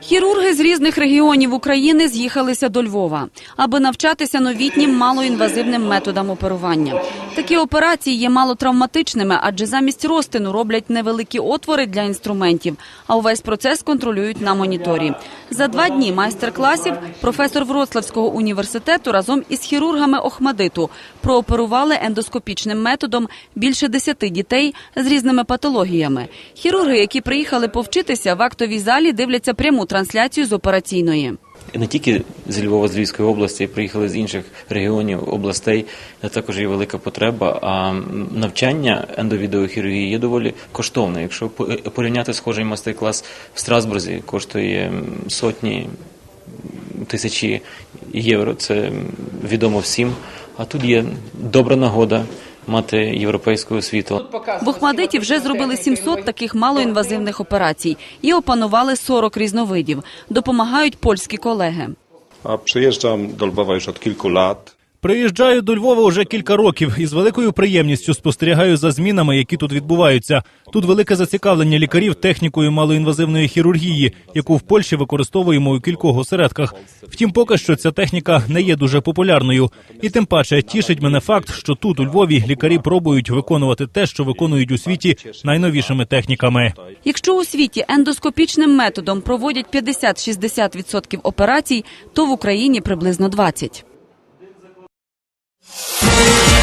Хірурги з різних регіонів України з'їхалися до Львова, аби навчатися новітнім малоінвазивним методам оперування. Такі операції є малотравматичними, адже замість розтину роблять невеликі отвори для інструментів, а увесь процес контролюють на моніторі. За два дні майстер-класів професор Вроцлавського університету разом із хірургами Охмадиту прооперували ендоскопічним методом більше десяти дітей з різними патологіями. Хірурги, які приїхали повчитися, в актовій залі дивляться пряму трансляцію з операційної. Не тільки з Львова, з Львівської області, приїхали з інших регіонів, областей, також є велика потреба. А навчання ендовідеохірургії є доволі коштовне. Якщо по- порівняти схожий майстер-клас в Страсбурзі, коштує сотні тисячі євро, це відомо всім. А тут є добра нагода мати європейську освіту. В Охмадиті вже зробили 700 таких малоінвазивних операцій і опанували 40 різновидів. Допомагають польські колеги. A przyjeżdżam do Lwowa już od kilku lat. Приїжджаю до Львова вже кілька років і з великою приємністю спостерігаю за змінами, які тут відбуваються. Тут велике зацікавлення лікарів технікою малоінвазивної хірургії, яку в Польщі використовуємо у кількох осередках. Втім, поки що ця техніка не є дуже популярною. І тим паче тішить мене факт, що тут у Львові лікарі пробують виконувати те, що виконують у світі найновішими техніками. Якщо у світі ендоскопічним методом проводять 50-60% операцій, то в Україні приблизно 20%. Thank you.